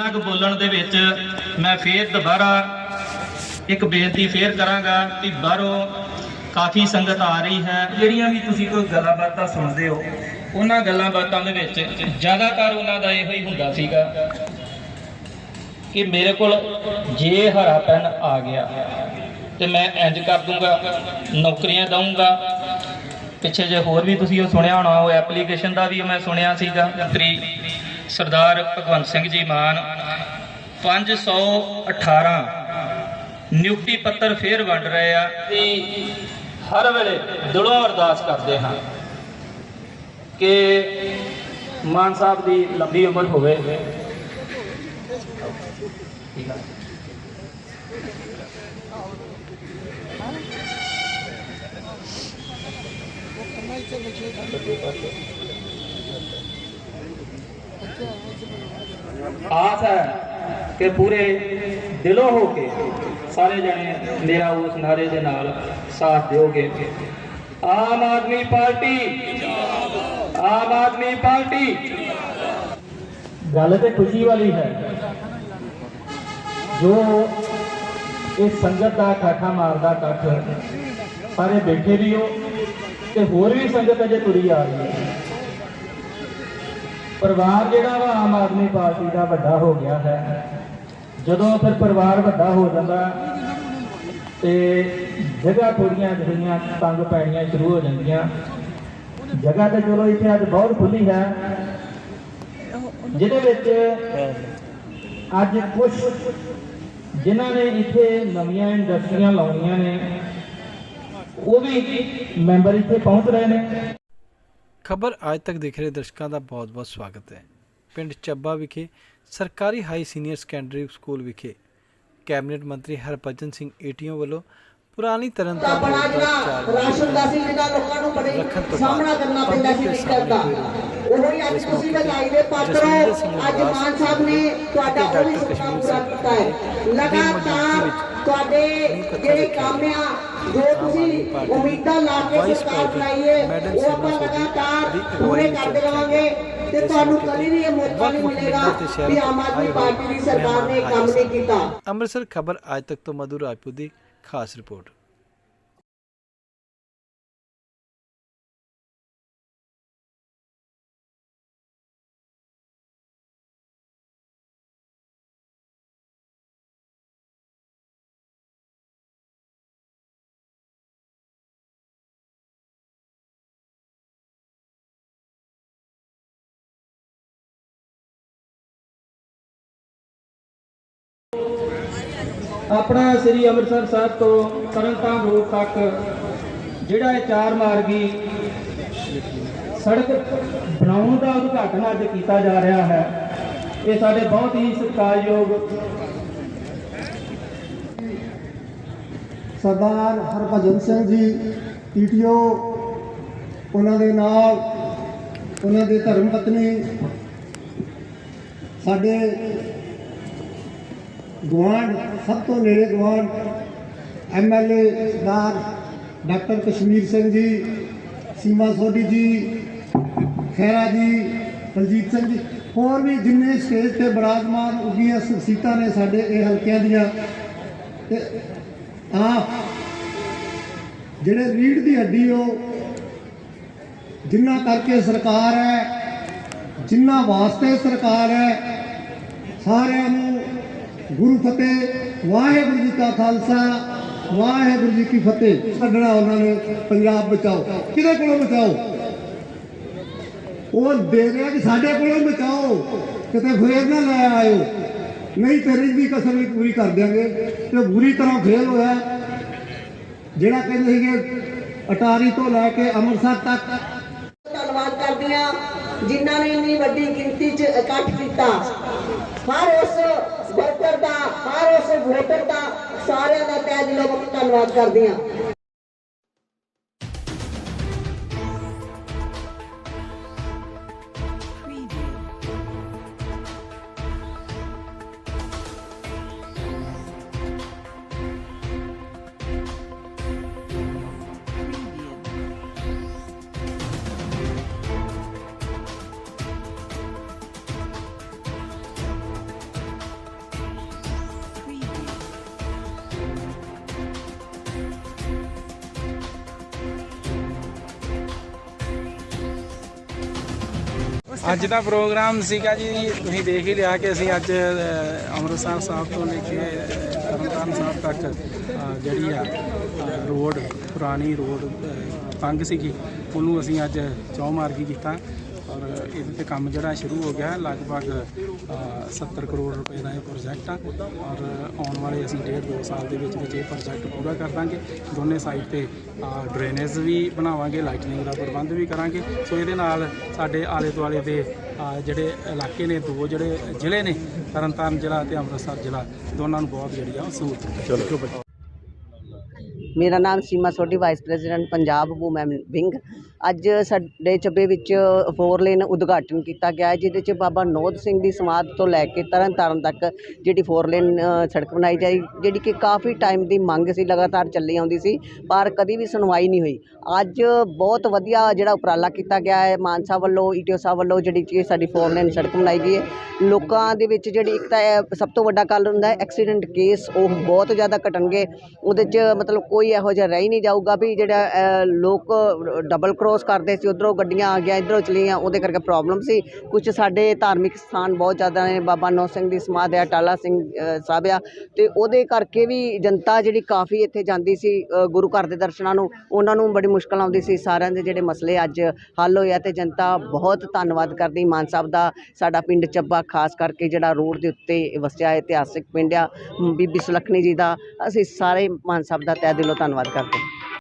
ਤੱਕ ਬੋਲਣ ਦੇ ਵਿੱਚ ਮੈਂ ਫੇਰ ਦੁਬਾਰਾ ਇੱਕ ਬੇਨਤੀ ਫੇਰ ਕਰਾਂਗਾ ਕਿ ਬਾਹਰੋਂ ਕਾਫੀ ਸੰਗਤ ਆ ਰਹੀ ਹੈ। ਜਿਹੜੀਆਂ ਵੀ ਤੁਸੀਂ ਕੋਈ ਗੱਲਾਂ ਬਾਤਾਂ ਸੁਣਦੇ ਹੋ, ਉਹਨਾਂ ਗੱਲਾਂ ਬਾਤਾਂ ਦੇ ਵਿੱਚ ਜ਼ਿਆਦਾਤਰ ਉਹਨਾਂ ਦਾ ਇਹੋ ਹੀ ਹੁੰਦਾ ਸੀਗਾ ਕਿ ਮੇਰੇ ਕੋਲ ਜੇ ਹਰਾ ਪੈਨ ਆ ਗਿਆ, ਤੇ ਮੈਂ ਇੰਜ ਕਰ ਦੂੰਗਾ, ਨੌਕਰੀਆਂ ਦਊਂਗਾ। ਪਿੱਛੇ ਜੇ ਹੋਰ ਵੀ ਤੁਸੀਂ ਉਹ ਸੁਣਿਆ ਹੋਣਾ, ਉਹ ਐਪਲੀਕੇਸ਼ਨ ਦਾ ਵੀ ਮੈਂ ਸੁਣਿਆ ਸੀਗਾ, ਮੰਤਰੀ ਸਰਦਾਰ ਭਗਵੰਤ ਸਿੰਘ ਜੀ ਮਾਨ 518 ਨਿਯੁਕਤੀ ਪੱਤਰ ਫੇਰ ਵੰਡ ਰਹੇ ਆ। ਤੇ ਹਰ ਵੇਲੇ ਦਿਲੋਂ ਅਰਦਾਸ ਕਰਦੇ ਹਾਂ ਕਿ ਮਾਨ ਸਾਹਿਬ ਦੀ ਲੰਬੀ ਉਮਰ ਹੋਵੇ। ਠੀਕ ਆ ਆਸ ਹੈ ਕਿ ਪੂਰੇ ਦਿਲੋਂ ਹੋ ਕੇ ਸਾਰੇ ਜਣੇ ਮੇਰਾ ਉਸ ਨਾਰੇ ਦੇ ਨਾਲ ਸਾਥ ਦਿਓਗੇ ਆਮ ਆਦਮੀ ਪਾਰਟੀ ਆਮ ਆਦਮੀ ਪਾਰਟੀ ਗੱਲ ਤੇ ਖੁਸ਼ੀ ਵਾਲੀ ਹੈ ਜੋ ਇਹ ਸੰਗਤ ਦਾ ਕਾਠਾ ਮਾਰਦਾ ਕੱਠ ਸਾਰੇ ਬੈਠੇ ਵੀ ਹੋ ਤੇ ਹੋਰ ਵੀ ਸੰਗਤ ਅਜੇ ਤੁਰੀ ਆ ਰਹੀ ਹੈ ਪਰਿਵਾਰ ਜਿਹੜਾ ਵਾ, ਆਮ ਆਦਮੀ ਪਾਰਟੀ ਦਾ ਵੱਡਾ ਹੋ ਗਿਆ ਹੈ। ਜਦੋਂ ਫਿਰ ਪਰਿਵਾਰ ਵੱਡਾ ਹੋ ਜਾਂਦਾ ਤੇ ਜਗ੍ਹਾ ਥੋੜੀਆਂ ਜਿਹੜੀਆਂ ਤੰਗ ਪੈਣੀਆਂ ਸ਼ੁਰੂ ਹੋ ਜਾਂਦੀਆਂ। ਜਗ੍ਹਾ ਤੇ ਚਲੋ ਇੱਥੇ ਅੱਜ ਬਹੁਤ ਖੁੱਲੀ ਹੈ। ਜਿਹਦੇ ਵਿੱਚ ਅੱਜ ਕੁਝ ਜਿਨ੍ਹਾਂ ਨੇ ਇੱਥੇ ਨਵੀਆਂ ਇੰਡਸਟਰੀਆਂ ਲਾਉਣੀਆਂ ਨੇ, ਉਹ ਵੀ ਮੈਂਬਰ ਇੱਥੇ ਪਹੁੰਚ ਰਹੇ ਨੇ। ਖਬਰ ਅੱਜ ਤੱਕ ਦੇਖ ਰਹੇ ਦਰਸ਼ਕਾਂ ਦਾ ਬਹੁਤ-ਬਹੁਤ ਸਵਾਗਤ ਹੈ। ਪਿੰਡ ਚੱਬਾ ਵਿਖੇ ਸਰਕਾਰੀ ਹਾਈ ਸੀਨੀਅਰ ਸੈਕੰਡਰੀ ਸਕੂਲ ਵਿਖੇ ਕੈਬਨਿਟ ਮੰਤਰੀ ਹਰਭਜਨ ਸਿੰਘ ਏਟੀਓ ਵੱਲੋਂ ਪੁਰਾਣੀ ਤਰਨਤਾਰਨ ਰਾਸ਼ਨ ਦਾ ਸੀ ਜਿਹੜਾ ਲੋਕਾਂ ਨੂੰ ਬੜੇ ਸਾਹਮਣਾ ਕਰਨਾ ਪੈਂਦਾ ਸੀ ਦਿੱਕਤ ਦਾ। ਉਹ ਹੀ ਅੱਜ ਤੁਸੀਂ ਦੇ ਪਾਤਰੋ ਜਸਵਿੰਦਰ ਸਿੰਘ ਅੱਜ ਮਾਨ ਸਾਹਿਬ ਨੇ ਤੁਹਾਡਾ ਉਹ ਵੀ ਡਾਕਟਰ ਸੁਪਨਾ ਕਸ਼ਮੀਰ ਪੂਰਾ ਸਿੰਘ ਕੀਤਾ ਹੈ। ਲਗਾਤਾਰ ਤੁਹਾਡੇ ਜਿਹੜੇ ਕੰਮ ਆ ਜੋ ਤੁਸੀਂ ਉਮੀਦਾਂ ਲਾ ਕੇ ਸਰਕਾਰ ਪ੍ਰੈਜ਼ੀਡੈਂਟ ਬਣਾਈ ਹੈ ਮੈਡਮ ਉਹ ਆਪਾਂ ਲਗਾਤਾਰ ਪੂਰੇ ਕਰਦੇ ਰਵਾਂਗੇ ਤੇ ਤੁਹਾਨੂੰ ਕਦੀ ਵੀ ਇਹ ਮੌਕਾ ਨਹੀਂ ਮਿਲੇਗਾ ਤੋਂ ਆਮ ਆਦਮੀ ਪਾਰਟੀ ਦੀ ਸਰਕਾਰ ਨੇ ਕੰਮ ਨਹੀਂ। ਕੀਤਾ ਅੰਮ੍ਰਿਤਸਰ ਖਬਰ ਅੱਜ ਤੱਕ ਤੋਂ ਮਧੂ ਰਾਜਪੂਤ ਦੀ ਖਾਸ ਰਿਪੋਰਟ ਆਪਣਾ ਸ੍ਰੀ ਅੰਮ੍ਰਿਤਸਰ ਸਾਹਿਬ ਤੋਂ ਤਰਨਤਾਰਨ ਰੋਡ ਤੱਕ ਜਿਹੜਾ ਇਹ ਚਾਰ ਮਾਰਗੀ ਸੜਕ ਬਣਾਉਣ ਦਾ ਉਦਘਾਟਨ ਅੱਜ ਕੀਤਾ ਜਾ ਰਿਹਾ ਹੈ। ਇਹ ਸਾਡੇ ਬਹੁਤ ਹੀ ਸਤਿਕਾਰਯੋਗ ਸਰਦਾਰ ਹਰਭਜਨ ਸਿੰਘ ਜੀ ਪੀਟੀਓ ਉਹਨਾਂ ਦੇ ਨਾਲ ਉਹਨਾਂ ਦੇ ਧਰਮ ਪਤਨੀ, ਸਾਡੇ ਗੁਆਂਢ, ਸਭ ਤੋਂ ਨੇੜੇ ਗੁਆਂਢ ਐਮਐਲਏ ਸਰਦਾਰ ਡਾਕਟਰ ਕਸ਼ਮੀਰ ਸਿੰਘ ਜੀ, ਸੀਮਾ ਸੋਢੀ ਜੀ ਖੈਰਾ ਜੀ, ਬਲਜੀਤ ਸਿੰਘ ਜੀ, ਹੋਰ ਵੀ ਜਿੰਨੇ ਸਟੇਜ ਤੇ ਬਰਾਜਮਾਨ ਉੱਗੀਆਂ ਸ਼ਖਸੀਅਤਾਂ ਨੇ ਸਾਡੇ ਇਹ ਹਲਕਿਆਂ ਦੀਆਂ, ਤੇ ਆ ਜਿਹੜੇ ਰੀੜ ਦੀ ਹੱਡੀ ਉਹ ਜਿੰਨਾ ਕਰਕੇ ਸਰਕਾਰ ਹੈ, ਜਿੰਨਾ ਵਾਸਤੇ ਸਰਕਾਰ ਹੈ, ਸਾਰਿਆਂ ਨੂੰ ਗੁਰੂ ਫਤਿਹ, ਵਾਹਿਗੁਰੂ ਜੀ ਕਾ ਖਾਲਸਾ, ਵਾਹਿਗੁਰੂ ਜੀ ਕੀ ਫਤਿਹ। ਛੱਡਣਾ ਉਹਨਾਂ ਨੇ, ਪੰਜਾਬ ਬਚਾਓ। ਕਿਹਦੇ ਕੋਲੋਂ ਬਚਾਓ? ਉਹ ਦੇ ਰਿਹਾ ਕਿ ਸਾਡੇ ਕੋਲੋਂ ਬਚਾਓ। ਕਿਤੇ ਫੇਰ ਨਾ ਲੈ ਆਇਓ। ਨਹੀਂ ਤੇਰੀ ਵੀ ਕਸਰ ਵੀ ਪੂਰੀ ਕਰ ਦਿਆਂਗੇ। ਤੇ ਬੁਰੀ ਤਰ੍ਹਾਂ ਫੇਲ ਹੋਇਆ। ਜਿਹੜਾ ਕਹਿੰਦੇ ਸੀਗੇ, ਅਟਾਰੀ ਤੋਂ ਲੈ ਕੇ ਅੰਮ੍ਰਿਤਸਰ ਤੱਕ। ਧੰਨਵਾਦ ਕਰਦੀ ਹਾਂ ਜਿਨ੍ਹਾਂ ਨੇ ਇੰਨੀ ਵੱਡੀ ਗਿਣਤੀ 'ਚ ਇਕੱਠ ਕੀਤਾ। ਹਰ ਉਸ ਵਰਕਰ ਦਾ ਹਰ ਉਸ ਵੋਟਰ ਦਾ ਸਾਰਿਆਂ ਦਾ ਤਹਿ ਦਿਲੋਂ ਧੰਨਵਾਦ ਕਰਦੀ ਹਾਂ। ਅੱਜ ਦਾ ਪ੍ਰੋਗਰਾਮ ਸੀਗਾ ਜੀ ਤੁਸੀਂ ਦੇਖ ਹੀ ਲਿਆ ਕਿ ਅਸੀਂ ਅੱਜ ਅੰਮ੍ਰਿਤਸਰ ਸਾਹਿਬ ਤੋਂ ਲੈ ਕੇ ਅ, ਤਰਨਤਾਰਨ ਸਾਹਿਬ ਤੱਕ ਜਿਹੜੀ ਆ ਰੋਡ ਪੁਰਾਣੀ ਰੋਡ ਤੰਗ ਸੀਗੀ ਉਹਨੂੰ ਅਸੀਂ ਅੱਜ ਚੌਮਾਰਗੀ ਕੀਤਾ। ਔਰ ਇਹਦੇ ਤੇ ਕੰਮ ਜਿਹੜਾ ਸ਼ੁਰੂ ਹੋ ਗਿਆ ਹੈ। ਲਗਭਗ ਅ, 70 ਕਰੋੜ ਰੁਪਏ ਦਾ ਇਹ ਪ੍ਰੋਜੈਕਟ ਆ। ਔਰ ਆਉਣ ਵਾਲੇ ਅਸੀਂ ਡੇਢ ਦੋ ਸਾਲ ਦੇ ਵਿੱਚ ਵਿੱਚ ਇਹ ਪ੍ਰੋਜੈਕਟ ਪੂਰਾ ਕਰ ਦਾਂਗੇ। ਦੋਨੇ ਸਾਈਡ ਤੇ ਡਰੇਨੇਜ ਵੀ ਬਣਾਵਾਂਗੇ ਲਾਈਟਨਿੰਗ ਦਾ ਪ੍ਰਬੰਧ ਵੀ ਕਰਾਂਗੇ। ਸੋ ਇਹਦੇ ਨਾਲ ਸਾਡੇ ਆਲੇ ਦੁਆਲੇ ਦੇ ਜਿਹੜੇ ਇਲਾਕੇ ਨੇ ਦੋ ਜਿਹੜੇ ਜ਼ਿਲ੍ਹੇ ਨੇ ਤਰਨਤਾਰਨ ਜ਼ਿਲ੍ਹਾ ਤੇ ਅੰਮ੍ਰਿਤਸਰ ਜ਼ਿਲ੍ਹਾ ਦੋਨਾਂ ਨੂੰ ਬਹੁਤ ਜਿਹੜੀ ਆ ਉਹ ਸਹੂਲਤ ਚਲੋ ਮੇਰਾ ਨਾਮ Seema Sodhi vice president Punjab women wing ਅੱਜ ਸਾਡੇ ਚੱਬੇ ਵਿੱਚ ਫੋਰ ਲੇਨ ਉਦਘਾਟਨ ਕੀਤਾ ਗਿਆ ਜਿਹਦੇ 'ਚ ਬਾਬਾ ਨੋਦ ਸਿੰਘ ਦੀ ਸਮਾਧ ਤੋਂ ਲੈ ਕੇ ਤਰਨ ਤਾਰਨ ਤੱਕ ਜਿਹੜੀ ਫੋਰ ਲੇਨ ਸੜਕ ਬਣਾਈ ਜਾਈ, ਜਿਹੜੀ ਕਿ ਕਾਫੀ ਟਾਈਮ ਦੀ ਮੰਗ ਸੀ, ਲਗਾਤਾਰ ਚੱਲੀ ਆਉਂਦੀ ਸੀ, ਪਰ ਕਦੀ ਵੀ ਸੁਣਵਾਈ ਨਹੀਂ ਹੋਈ। ਅੱਜ ਬਹੁਤ ਵਧੀਆ ਜਿਹੜਾ ਉਪਰਾਲਾ ਕੀਤਾ ਗਿਆ ਹੈ, ਮਾਨ ਸਾਹਿਬ ਵੱਲੋਂ ਈਟੀਓ ਸਾਹਿਬ ਵੱਲੋਂ ਜਿਹੜੀ ਕਿ ਸਾਡੀ ਫੋਰ ਲੇਨ ਸੜਕ ਬਣਾਈ ਗਈ ਹੈ। ਲੋਕਾਂ ਦੇ ਵਿੱਚ ਜਿਹੜੀ ਇੱਕ ਤਾਂ ਇਹ ਸਭ ਤੋਂ ਵੱਡਾ ਗੱਲ ਹੁੰਦਾ ਹੈ ਐਕਸੀਡੈਂਟ ਕੇਸ ਉਹ ਬਹੁਤ ਜ਼ਿਆਦਾ ਘਟਣਗੇ, ਉਹਦੇ 'ਚ ਮਤਲਬ ਕੋਈ ਇਹੋ ਜਿਹਾ ਰਹਿ ਹੀ ਨਹੀਂ ਜਾਊਗਾ ਵੀ ਜਿਹੜਾ ਲੋਕ ਡਬਲ ਕਰੋ ਕ੍ਰੋਸ ਕਰਦੇ ਸੀ, ਉਧਰੋਂ ਗੱਡੀਆਂ ਆ ਗਈਆਂ, ਇਧਰੋਂ ਚਲੀਆਂ, ਉਹਦੇ ਕਰਕੇ ਪ੍ਰੋਬਲਮ ਸੀ। ਕੁਝ ਸਾਡੇ ਧਾਰਮਿਕ ਸਥਾਨ ਬਹੁਤ ਜ਼ਿਆਦਾ ਨੇ, ਬਾਬਾ ਨੌ ਸਿੰਘ ਦੀ ਸਮਾਧ ਹੈ, ਟਾਲਾ ਸਿੰਘ ਸਾਹਿਬ ਆ। ਤੇ ਉਹਦੇ ਕਰਕੇ ਵੀ ਜਨਤਾ ਜਿਹੜੀ ਕਾਫੀ ਇੱਥੇ ਜਾਂਦੀ ਸੀ ਗੁਰੂ ਘਰ ਦੇ ਦਰਸ਼ਨਾਂ ਨੂੰ, ਉਹਨਾਂ ਨੂੰ ਬੜੀ ਮੁਸ਼ਕਲ ਆਉਂਦੀ ਸੀ। ਸਾਰਿਆਂ ਦੇ ਜਿਹੜੇ ਮਸਲੇ ਅੱਜ ਹੱਲ ਹੋਏ ਆ ਤੇ ਜਨਤਾ ਬਹੁਤ ਧੰਨਵਾਦ ਕਰਦੀ। ਮਾਨ ਸਾਹਿਬ ਦਾ ਸਾਡਾ ਪਿੰਡ ਚੱਬਾ, ਖਾਸ ਕਰਕੇ ਜਿਹੜਾ ਰੋਡ ਦੇ ਉੱਤੇ ਵਸਿਆ ਇਤਿਹਾਸਿਕ ਪਿੰਡ ਆ, ਬੀਬੀ ਸੁਲੱਖਣੀ ਜੀ ਦਾ, ਅਸੀਂ ਸਾਰੇ ਮਾਨ ਸਾਹਿਬ ਦਾ ਤਹਿ ਦਿਲੋਂ ਧੰਨਵਾਦ ਕਰਦੇ ਹਾਂ।